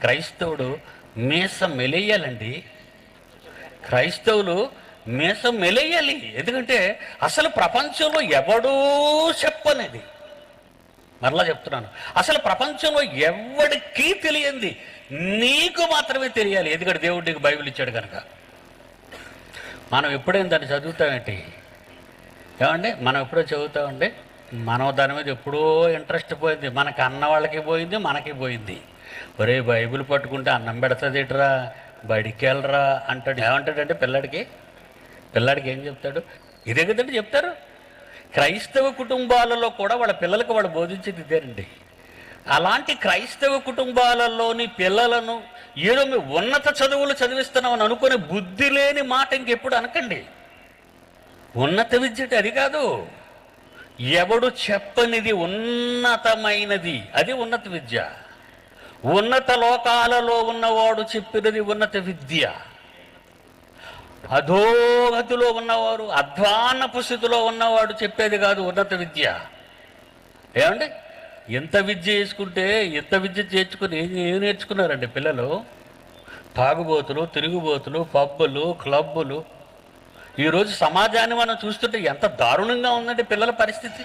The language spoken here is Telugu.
క్రైస్తవుడు మీసం మెలేయాలండి క్రైస్తవులు మీసం మెలేయాలి ఎందుకంటే అసలు ప్రపంచంలో ఎవడూ చెప్పనేది. మరలా చెప్తున్నాను. అసలు ప్రపంచంలో ఎవడికి తెలియంది. నీకు మాత్రమే తెలియాలి. ఎందుకంటే దేవుడు నీకు బైబిల్ ఇచ్చాడు కనుక. మనం ఎప్పుడైనా దాన్ని చదువుతామేంటి ఏమండి? మనం ఎప్పుడో చదువుతామండి? మనం దాని మీద ఎప్పుడో ఇంట్రెస్ట్ పోయింది. మనకి అన్న వాళ్ళకి పోయింది మనకి పోయింది. ఒరే బైబిల్ పట్టుకుంటే అన్నం పెడుతుంది బడికెళ్ళరా అంటాడు. ఏమంటాడంటే పిల్లాడికి? పిల్లాడికి ఏం చెప్తాడు? ఇదే కదండి చెప్తారు. క్రైస్తవ కుటుంబాలలో కూడా వాళ్ళ పిల్లలకు వాళ్ళు బోధించేది ఇదేనండి. అలాంటి క్రైస్తవ కుటుంబాలలోని పిల్లలను ఏదో మీ ఉన్నత చదువులు చదివిస్తున్నామని అనుకునే బుద్ధి లేని మాట ఇంకెప్పుడు అనకండి. ఉన్నత విద్య అది కాదు. ఎవడు చెప్పనిది ఉన్నతమైనది. అది ఉన్నత విద్య. ఉన్నత లోకాలలో ఉన్నవాడు చెప్పినది ఉన్నత విద్య. అధోగతిలో ఉన్నవారు అధ్వాన్నపు స్థితిలో ఉన్నవాడు చెప్పేది కాదు ఉన్నత విద్య. ఏమండి? ఎంత విద్య చేసుకుంటే ఎంత విద్య చేర్చుకుని ఏం ఏం నేర్చుకున్నారండి పిల్లలు? తాగుబోతులు తిరుగుబోతులు పబ్బులు క్లబ్బులు. ఈరోజు సమాజాన్ని మనం చూస్తుంటే ఎంత దారుణంగా ఉందండి పిల్లల పరిస్థితి.